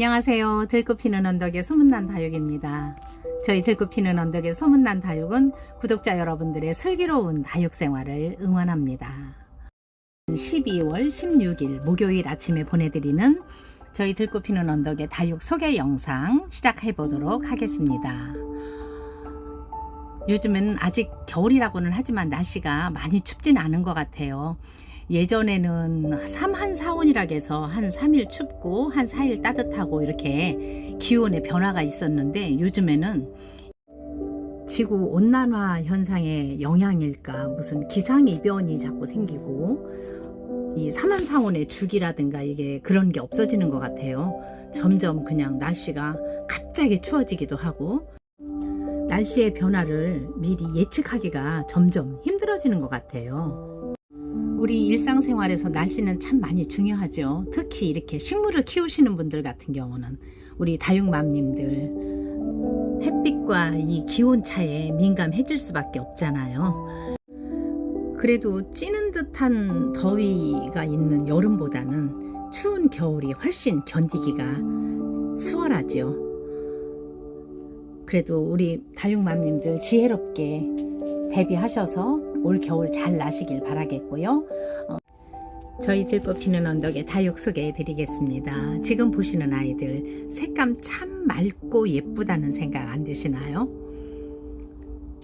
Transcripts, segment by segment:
안녕하세요. 들꽃 피는 언덕의 소문난 다육입니다. 저희 들꽃 피는 언덕의 소문난 다육은 구독자 여러분들의 슬기로운 다육 생활을 응원합니다. 12월 16일 목요일 아침에 보내드리는 저희 들꽃 피는 언덕의 다육 소개 영상 시작해 보도록 하겠습니다. 요즘은 아직 겨울이라고는 하지만 날씨가 많이 춥진 않은 것 같아요. 예전에는 3, 한 4온이라 해서 한 3일 춥고 한 4일 따뜻하고 이렇게 기온의 변화가 있었는데 요즘에는 지구 온난화 현상의 영향일까 무슨 기상 이변이 자꾸 생기고 이 3한 4온의 주기라든가 이게 그런 게 없어지는 것 같아요. 점점 그냥 날씨가 갑자기 추워지기도 하고 날씨의 변화를 미리 예측하기가 점점 힘들어지는 것 같아요. 우리 일상생활에서 날씨는 참 많이 중요하죠. 특히 이렇게 식물을 키우시는 분들 같은 경우는 우리 다육맘님들 햇빛과 이 기온 차에 민감해질 수밖에 없잖아요. 그래도 찌는 듯한 더위가 있는 여름보다는 추운 겨울이 훨씬 견디기가 수월하죠. 그래도 우리 다육맘님들 지혜롭게 대비하셔서 올 겨울 잘 나시길 바라겠고요. 어, 저희 들꽃 피는 언덕의 다육 소개해 드리겠습니다. 지금 보시는 아이들 색감 참 맑고 예쁘다는 생각 안 드시나요?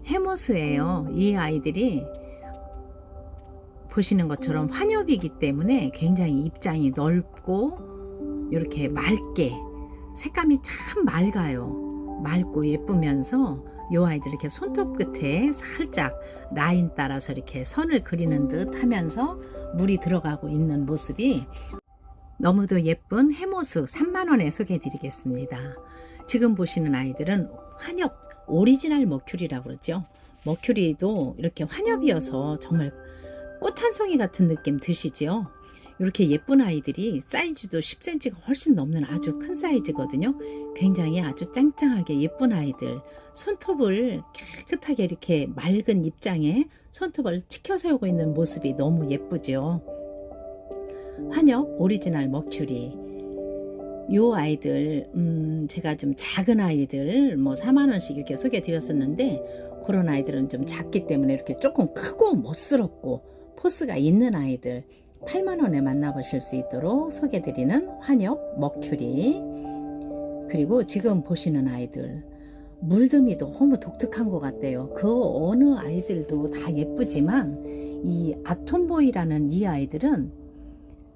해모스예요. 이 아이들이 보시는 것처럼 환엽이기 때문에 굉장히 입장이 넓고 이렇게 맑게 색감이 참 맑아요. 맑고 예쁘면서 요 아이들 이렇게 손톱 끝에 살짝 라인 따라서 이렇게 선을 그리는 듯 하면서 물이 들어가고 있는 모습이 너무도 예쁜 해모수 3만원에 소개해 드리겠습니다. 지금 보시는 아이들은 환엽 오리지널 머큐리라고 그러죠. 머큐리도 이렇게 환엽이어서 정말 꽃 한 송이 같은 느낌 드시죠? 이렇게 예쁜 아이들이 사이즈도 10cm가 훨씬 넘는 아주 큰 사이즈거든요. 굉장히 아주 짱짱하게 예쁜 아이들. 손톱을 깨끗하게 이렇게 맑은 입장에 손톱을 치켜 세우고 있는 모습이 너무 예쁘죠. 환엽 오리지널 머큐리. 요 아이들, 음, 제가 좀 작은 아이들, 뭐 4만원씩 이렇게 소개해 드렸었는데, 그런 아이들은 좀 작기 때문에 이렇게 조금 크고 멋스럽고, 포스가 있는 아이들, 8만원에 만나보실 수 있도록 소개드리는 환엽 머큐리. 그리고 지금 보시는 아이들 물듬이도 너무 독특한 것 같아요. 그 어느 아이들도 다 예쁘지만 이 아톰보이라는 이 아이들은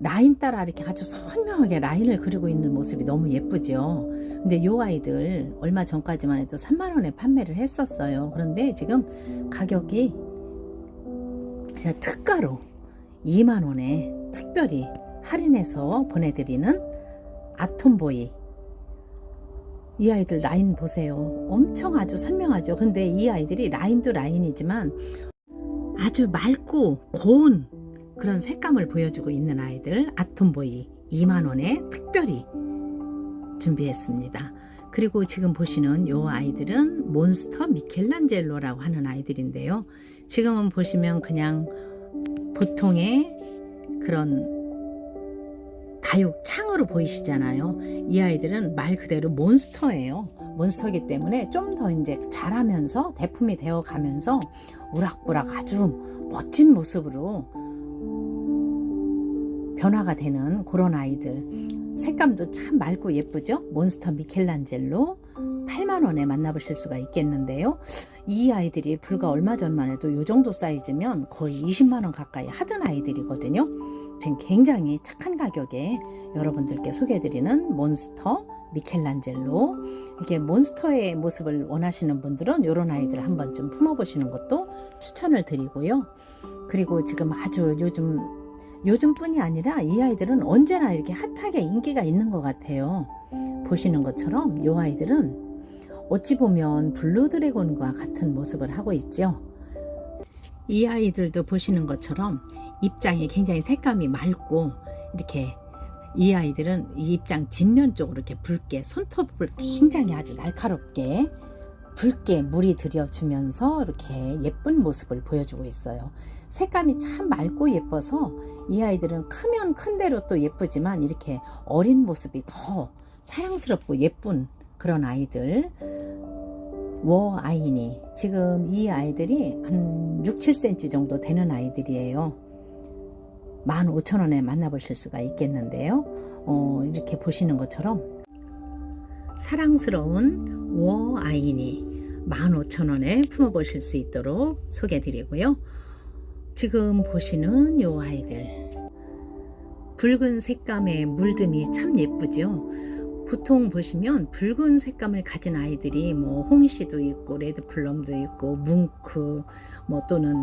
라인 따라 이렇게 아주 선명하게 라인을 그리고 있는 모습이 너무 예쁘죠. 근데 이 아이들 얼마 전까지만 해도 3만원에 판매를 했었어요. 그런데 지금 가격이 특가로 2만원에 특별히 할인해서 보내드리는 아톰보이. 이 아이들 라인 보세요. 엄청 아주 선명하죠. 근데 이 아이들이 라인도 라인이지만 아주 맑고 고운 그런 색감을 보여주고 있는 아이들 아톰보이 2만원에 특별히 준비했습니다. 그리고 지금 보시는 이 아이들은 몬스터 미켈란젤로라고 하는 아이들인데요. 지금은 보시면 그냥 보통의 그런 다육 창으로 보이시잖아요. 이 아이들은 말 그대로 몬스터예요. 몬스터이기 때문에 좀 더 이제 자라면서 대품이 되어 가면서 우락부락 아주 멋진 모습으로 변화가 되는 그런 아이들. 색감도 참 맑고 예쁘죠? 몬스터 미켈란젤로 8만원에 만나보실 수가 있겠는데요. 이 아이들이 불과 얼마 전만 해도 이 정도 사이즈면 거의 20만원 가까이 하던 아이들이거든요. 지금 굉장히 착한 가격에 여러분들께 소개해드리는 몬스터 미켈란젤로 이게 몬스터의 모습을 원하시는 분들은 이런 아이들 한 번쯤 품어보시는 것도 추천을 드리고요. 그리고 지금 아주 요즘 요즘뿐이 아니라 이 아이들은 언제나 이렇게 핫하게 인기가 있는 것 같아요. 보시는 것처럼 이 아이들은 어찌 보면 블루 드래곤과 같은 모습을 하고 있죠. 이 아이들도 보시는 것처럼 입장이 굉장히 색감이 맑고 이렇게 이 아이들은 이 입장 뒷면 쪽으로 이렇게 붉게 손톱을 굉장히 아주 날카롭게 붉게 물이 들여주면서 이렇게 예쁜 모습을 보여주고 있어요. 색감이 참 맑고 예뻐서 이 아이들은 크면 큰 대로 또 예쁘지만 이렇게 어린 모습이 더 사랑스럽고 예쁜 그런 아이들. 워 아이니. 지금 이 아이들이 한 6, 7cm 정도 되는 아이들이에요. 15,000원에 만나보실 수가 있겠는데요. 어, 이렇게 보시는 것처럼 사랑스러운 워 아이니 15,000원에 품어보실 수 있도록 소개드리고요. 지금 보시는 요 아이들 붉은 색감의 물듬이 참 예쁘죠. 보통 보시면 붉은 색감을 가진 아이들이 뭐 홍시도 있고 레드플럼도 있고 뭉크 뭐 또는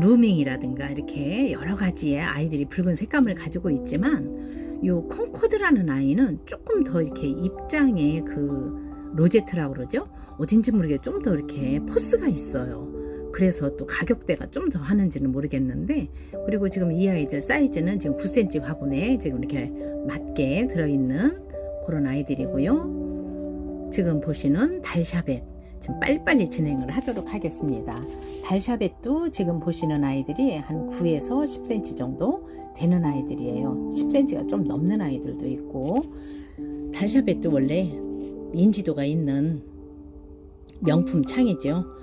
루밍이라든가 이렇게 여러 가지의 아이들이 붉은 색감을 가지고 있지만 요 콩코드라는 아이는 조금 더 이렇게 입장에 그 로제트라고 그러죠? 어딘지 모르게 좀 더 이렇게 포스가 있어요 그래서 또 가격대가 좀 더 하는지는 모르겠는데 그리고 지금 이 아이들 사이즈는 지금 9cm 화분에 지금 이렇게 맞게 들어있는 그런 아이들이고요 지금 보시는 달샤벳 지금 빨리빨리 진행을 하도록 하겠습니다. 달샤벳도 지금 보시는 아이들이 한 9에서 10cm 정도 되는 아이들이에요. 10cm가 좀 넘는 아이들도 있고 달샤벳도 원래 인지도가 있는 명품 창이죠.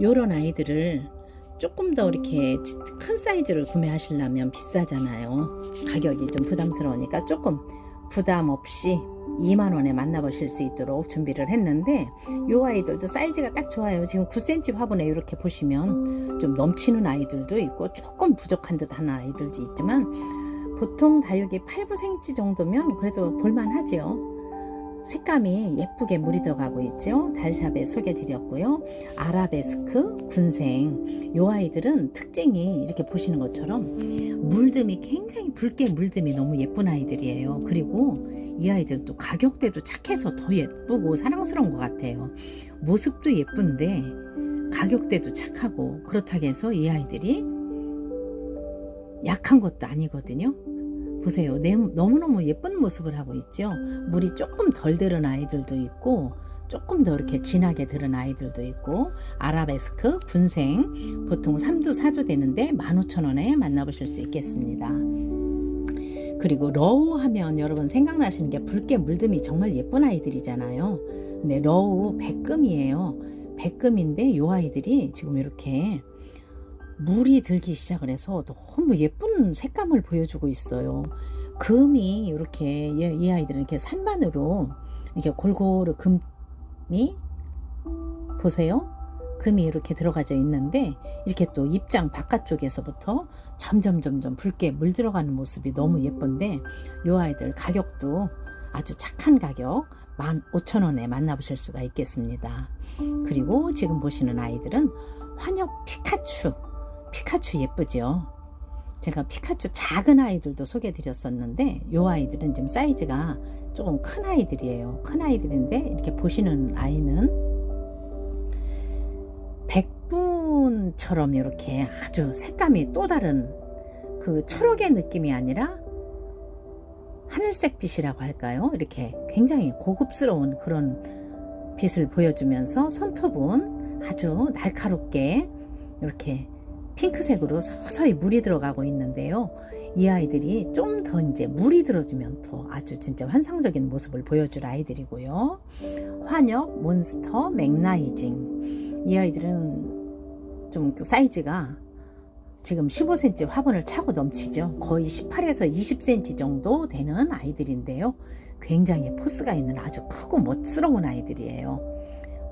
요런 아이들을 조금 더 이렇게 큰 사이즈를 구매하시려면 비싸잖아요. 가격이 좀 부담스러우니까 조금 부담 없이 2만원에 만나보실 수 있도록 준비를 했는데 요 아이들도 사이즈가 딱 좋아요. 지금 9cm 화분에 이렇게 보시면 좀 넘치는 아이들도 있고 조금 부족한 듯 하는 아이들도 있지만 보통 다육이 8, 9cm 정도면 그래도 볼만하죠 색감이 예쁘게 물이 들어가고 있죠 달샵에 소개 드렸고요 아라베스크 군생 요 아이들은 특징이 이렇게 보시는 것처럼 물듬이 굉장히 붉게 물듬이 너무 예쁜 아이들이에요 그리고 이 아이들도 가격대도 착해서 더 예쁘고 사랑스러운 것 같아요. 모습도 예쁜데 가격대도 착하고 그렇다고 해서 이 아이들이 약한 것도 아니거든요. 보세요. 너무너무 예쁜 모습을 하고 있죠. 물이 조금 덜 들은 아이들도 있고 조금 더 이렇게 진하게 들은 아이들도 있고 아라베스크, 군생 보통 3두 4주 되는데 15,000원에 만나보실 수 있겠습니다. 그리고 러우 하면 여러분 생각나시는 게 붉게 물듬이 정말 예쁜 아이들이잖아요. 근데 러우 백금이에요. 백금인데 이 아이들이 지금 이렇게 물이 들기 시작을 해서 너무 예쁜 색감을 보여주고 있어요. 금이 이렇게 이 아이들은 이렇게 산만으로 이렇게 골고루 금이 보세요. 금이 이렇게 들어가져 있는데 이렇게 또 입장 바깥쪽에서부터 점점 점점 붉게 물 들어가는 모습이 너무 예쁜데 이 아이들 가격도 아주 착한 가격 15,000원에 만나보실 수가 있겠습니다. 그리고 지금 보시는 아이들은 환엽 피카츄 피카츄 예쁘죠? 제가 피카츄 작은 아이들도 소개해 드렸었는데 이 아이들은 지금 사이즈가 조금 큰 아이들이에요. 큰 아이들인데 이렇게 보시는 아이는 백분처럼 이렇게 아주 색감이 또 다른 그 초록의 느낌이 아니라 하늘색 빛이라고 할까요? 이렇게 굉장히 고급스러운 그런 빛을 보여주면서 손톱은 아주 날카롭게 이렇게 핑크색으로 서서히 물이 들어가고 있는데요. 이 아이들이 좀 더 이제 물이 들어주면 더 아주 진짜 환상적인 모습을 보여줄 아이들이고요. 환엽, 몬스터, 맥나이징. 이 아이들은 좀 사이즈가 지금 15cm 화분을 차고 넘치죠. 거의 18에서 20cm 정도 되는 아이들인데요. 굉장히 포스가 있는 아주 크고 멋스러운 아이들이에요.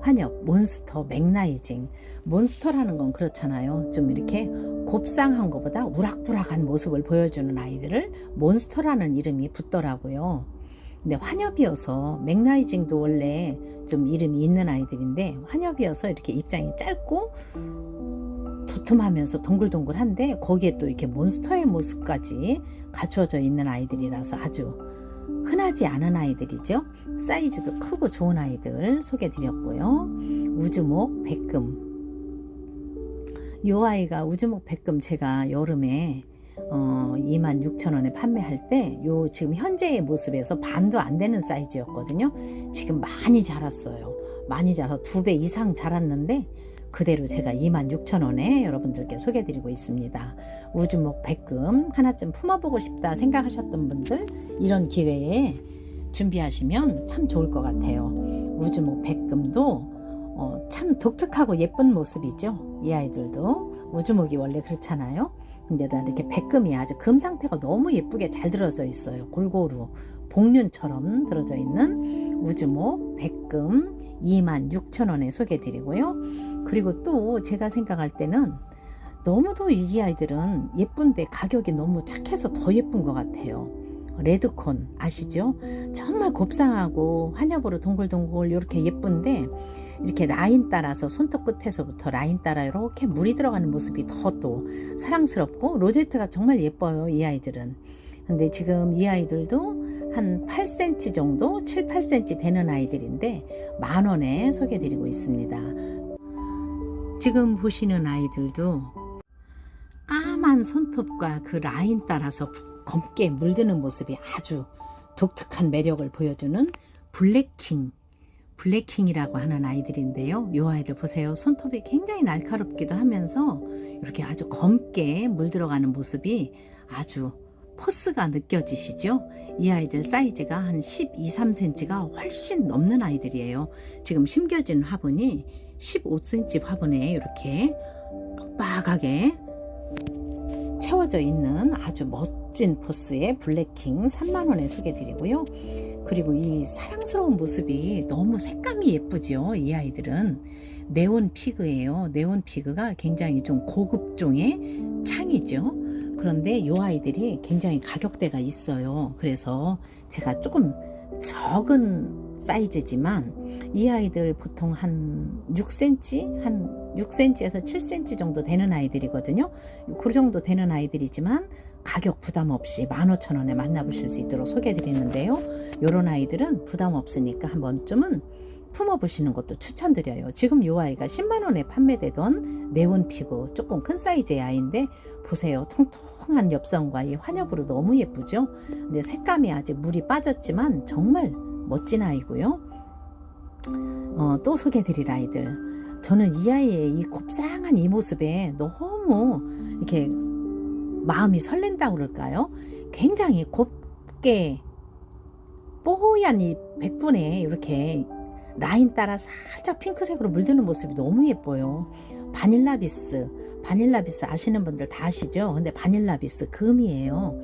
환엽, 몬스터, 맥나이징. 몬스터라는 건 그렇잖아요. 좀 이렇게 곱상한 것보다 우락부락한 모습을 보여주는 아이들을 몬스터라는 이름이 붙더라고요. 근데 환엽이어서 맥나이징도 원래 좀 이름이 있는 아이들인데 환엽이어서 이렇게 입장이 짧고 도톰하면서 동글동글한데 거기에 또 이렇게 몬스터의 모습까지 갖추어져 있는 아이들이라서 아주 흔하지 않은 아이들이죠. 사이즈도 크고 좋은 아이들 소개 드렸고요. 우주목 백금. 이 아이가 우주목 백금 제가 여름에 어, 26,000원에 판매할 때 요 지금 현재의 모습에서 반도 안 되는 사이즈였거든요. 지금 많이 자랐어요. 많이 자라서 두 배 이상 자랐는데 그대로 제가 26,000원에 여러분들께 소개해드리고 있습니다. 우주목 백금 하나쯤 품어보고 싶다 생각하셨던 분들 이런 기회에 준비하시면 참 좋을 것 같아요. 우주목 백금도 어, 참 독특하고 예쁜 모습이죠. 이 아이들도 우주목이 원래 그렇잖아요. 근데다 이렇게 백금이 아주 금 상태가 너무 예쁘게 잘 들어져 있어요. 골고루 복륜처럼 들어져 있는 우주목 백금 26,000원에 소개해드리고요. 그리고 또 제가 생각할 때는 너무도 이 아이들은 예쁜데 가격이 너무 착해서 더 예쁜 것 같아요. 레드콘 아시죠? 정말 곱상하고 환엽으로 동글동글 이렇게 예쁜데 이렇게 라인 따라서 손톱 끝에서부터 라인 따라 이렇게 물이 들어가는 모습이 더 또 사랑스럽고 로제트가 정말 예뻐요 이 아이들은 근데 지금 이 아이들도 한 8cm 정도 7, 8cm 되는 아이들인데 만 원에 소개해드리고 있습니다 지금 보시는 아이들도 까만 손톱과 그 라인 따라서 검게 물드는 모습이 아주 독특한 매력을 보여주는 블랙킹 블랙킹이라고 하는 아이들인데요. 이 아이들 보세요. 손톱이 굉장히 날카롭기도 하면서 이렇게 아주 검게 물들어가는 모습이 아주 포스가 느껴지시죠? 이 아이들 사이즈가 한 12, 3cm가 훨씬 넘는 아이들이에요. 지금 심겨진 화분이 15cm 화분에 이렇게 빡빡하게 채워져 있는 아주 멋진 포스의 블랙킹 3만원에 소개드리고요. 그리고 이 사랑스러운 모습이 너무 색감이 예쁘죠. 이 아이들은 네온 피그예요. 네온 피그가 굉장히 좀 고급종의 창이죠. 그런데 이 아이들이 굉장히 가격대가 있어요. 그래서 제가 조금 적은 사이즈지만 이 아이들 보통 한 6cm, 한 6cm에서 7cm 정도 되는 아이들이거든요. 그 정도 되는 아이들이지만 가격 부담 없이 15,000원에 만나보실 수 있도록 소개해 드리는데요. 이런 아이들은 부담 없으니까 한 번쯤은 품어보시는 것도 추천드려요. 지금 이 아이가 10만원에 판매되던 네온피구 조금 큰 사이즈의 아이인데 보세요. 통통한 엽선과 이 환엽으로 너무 예쁘죠? 근데 색감이 아직 물이 빠졌지만 정말 멋진 아이고요. 어, 또 소개해드릴 아이들. 저는 이 아이의 이 곱상한 이 모습에 너무 이렇게 마음이 설렌다고 그럴까요? 굉장히 곱게 뽀얀 이 백분에 이렇게 라인 따라 살짝 핑크색으로 물드는 모습이 너무 예뻐요. 바닐라비스, 바닐라비스 아시는 분들 다 아시죠? 근데 바닐라비스 금이에요.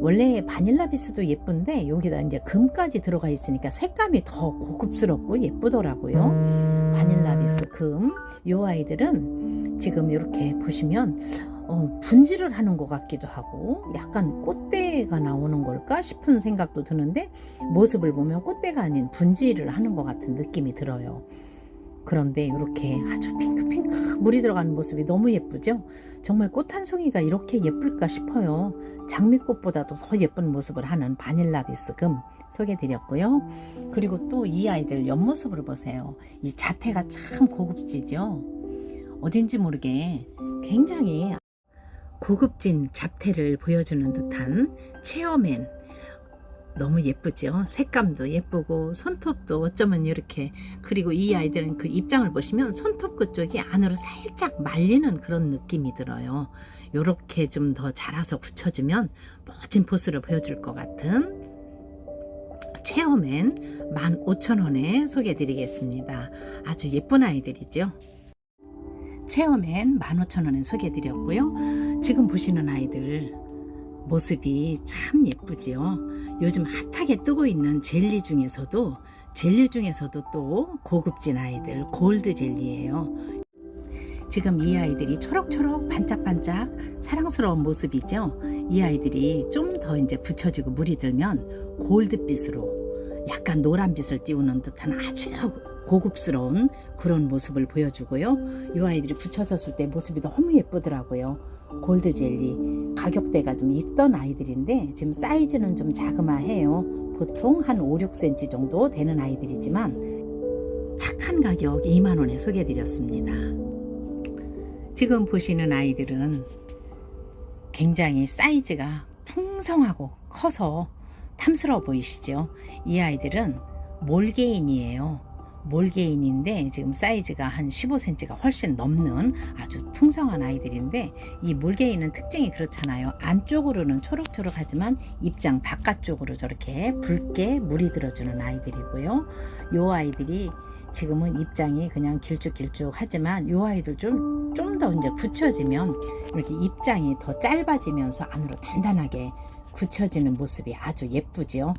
원래 바닐라비스도 예쁜데 여기다 이제 금까지 들어가 있으니까 색감이 더 고급스럽고 예쁘더라고요. 바닐라비스 금. 요 아이들은 지금 이렇게 보시면 어, 분질을 하는 것 같기도 하고 약간 꽃대가 나오는 걸까 싶은 생각도 드는데 모습을 보면 꽃대가 아닌 분질을 하는 것 같은 느낌이 들어요. 그런데 이렇게 아주 핑크핑크 물이 들어가는 모습이 너무 예쁘죠? 정말 꽃 한 송이가 이렇게 예쁠까 싶어요. 장미꽃보다도 더 예쁜 모습을 하는 바닐라 비스 금 소개드렸고요. 그리고 또 이 아이들 옆모습을 보세요. 이 자태가 참 고급지죠? 어딘지 모르게 굉장히 고급진 잡태를 보여주는 듯한 체어맨. 너무 예쁘죠? 색감도 예쁘고 손톱도 어쩌면 이렇게 그리고 이 아이들은 그 입장을 보시면 손톱 그쪽이 안으로 살짝 말리는 그런 느낌이 들어요. 요렇게 좀 더 자라서 붙여주면 멋진 포스를 보여줄 것 같은 체어맨 15,000원에 소개해 드리겠습니다. 아주 예쁜 아이들이죠? 체어맨 15,000원에 소개해 드렸고요 지금 보시는 아이들 모습이 참 예쁘지요. 요즘 핫하게 뜨고 있는 젤리 중에서도 젤리 중에서도 또 고급진 아이들 골드 젤리예요. 지금 이 아이들이 초록초록 반짝반짝 사랑스러운 모습이죠. 이 아이들이 좀 더 이제 굳혀지고 물이 들면 골드빛으로 약간 노란빛을 띄우는 듯한 아주 고급스러운 그런 모습을 보여주고요. 이 아이들이 굳혀졌을 때 모습이 너무 예쁘더라고요. 골드 젤리 가격대가 좀 있던 아이들인데 지금 사이즈는 좀 자그마해요. 보통 한 5, 6cm 정도 되는 아이들이지만 착한 가격 2만원에 소개해드렸습니다. 지금 보시는 아이들은 굉장히 사이즈가 풍성하고 커서 탐스러워 보이시죠? 이 아이들은 몰게인이에요. 몰개인인데 지금 사이즈가 한 15cm가 훨씬 넘는 아주 풍성한 아이들인데 이 몰개인은 특징이 그렇잖아요. 안쪽으로는 초록초록하지만 입장 바깥쪽으로 저렇게 붉게 물이 들어주는 아이들이고요. 요 아이들이 지금은 입장이 그냥 길쭉길쭉하지만 요 아이들 좀 좀 더 이제 굳혀지면 이렇게 입장이 더 짧아지면서 안으로 단단하게 굳혀지는 모습이 아주 예쁘죠.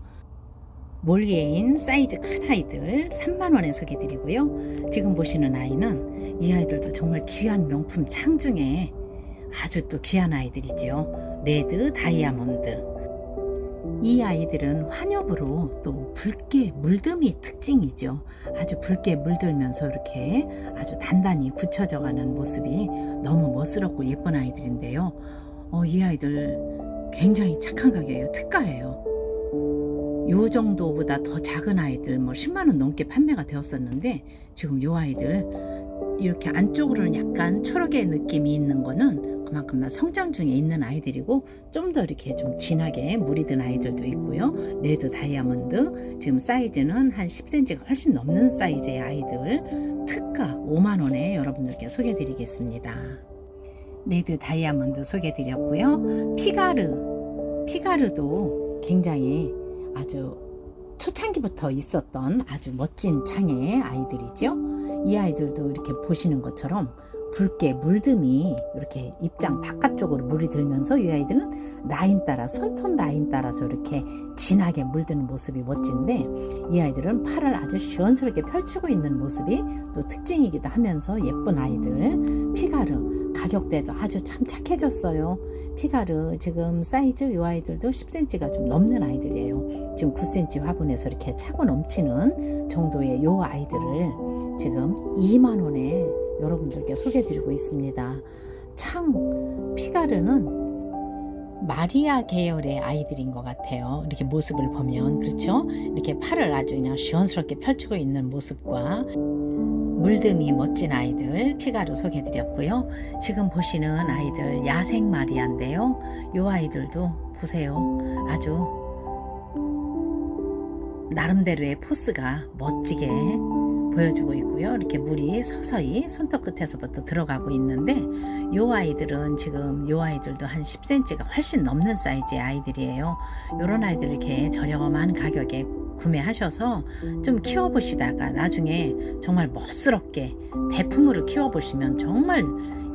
몰개인 사이즈 큰 아이들 3만원에 소개드리고요. 지금 보시는 아이는 이 아이들도 정말 귀한 명품 창 중에 아주 또 귀한 아이들이죠. 레드 다이아몬드. 이 아이들은 환엽으로 또 붉게 물듦이 특징이죠. 아주 붉게 물들면서 이렇게 아주 단단히 굳혀져 가는 모습이 너무 멋스럽고 예쁜 아이들인데요. 어, 이 아이들 굉장히 착한 가격이에요. 특가예요. 요 정도보다 더 작은 아이들 뭐 10만 원 넘게 판매가 되었었는데 지금 요 아이들 이렇게 안쪽으로는 약간 초록의 느낌이 있는 거는 그만큼 성장 중에 있는 아이들이고 좀 더 이렇게 좀 진하게 물이 든 아이들도 있고요. 레드 다이아몬드 지금 사이즈는 한 10cm가 훨씬 넘는 사이즈의 아이들 특가 5만 원에 여러분들께 소개드리겠습니다. 레드 다이아몬드 소개드렸고요. 피가르 피가르도 굉장히 아주 초창기부터 있었던 아주 멋진 창의 아이들이죠. 이 아이들도 이렇게 보시는 것처럼 붉게 물듬이 이렇게 입장 바깥쪽으로 물이 들면서 이 아이들은 라인 따라 손톱 라인 따라서 이렇게 진하게 물드는 모습이 멋진데 이 아이들은 팔을 아주 시원스럽게 펼치고 있는 모습이 또 특징이기도 하면서 예쁜 아이들. 피가르 가격대도 아주 참 착해졌어요. 피가르 지금 사이즈 이 아이들도 10cm가 좀 넘는 아이들이에요. 지금 9cm 화분에서 이렇게 차고 넘치는 정도의 이 아이들을 지금 2만원에 여러분들께 소개드리고 있습니다. 창 피가르는 마리아 계열의 아이들인 것 같아요. 이렇게 모습을 보면 그렇죠? 이렇게 팔을 아주 그냥 시원스럽게 펼치고 있는 모습과 물듬이 멋진 아이들 피가르 소개드렸고요. 지금 보시는 아이들 야생 마리아인데요. 이 아이들도 보세요. 아주 나름대로의 포스가 멋지게 보여주고 있고요. 이렇게 물이 서서히 손톱 끝에서부터 들어가고 있는데 이 아이들은 지금 이 아이들도 한 10cm가 훨씬 넘는 사이즈의 아이들이에요. 이런 아이들 이렇게 저렴한 가격에 구매하셔서 좀 키워보시다가 나중에 정말 멋스럽게 대품으로 키워보시면 정말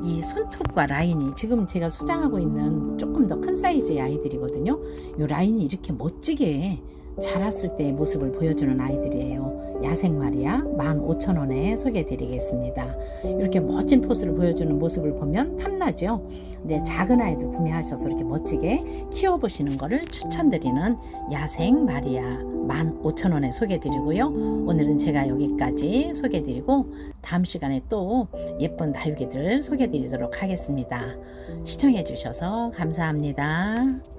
이 손톱과 라인이 지금 제가 소장하고 있는 조금 더 큰 사이즈의 아이들이거든요. 이 라인이 이렇게 멋지게 자랐을 때의 모습을 보여주는 아이들이에요. 야생 마리아 15,000원에 소개해드리겠습니다. 이렇게 멋진 포스를 보여주는 모습을 보면 탐나죠? 네, 작은 아이들 구매하셔서 이렇게 멋지게 키워보시는 것을 추천드리는 야생 마리아 15,000원에 소개해드리고요. 오늘은 제가 여기까지 소개해드리고 다음 시간에 또 예쁜 다육이들 소개해드리도록 하겠습니다. 시청해주셔서 감사합니다.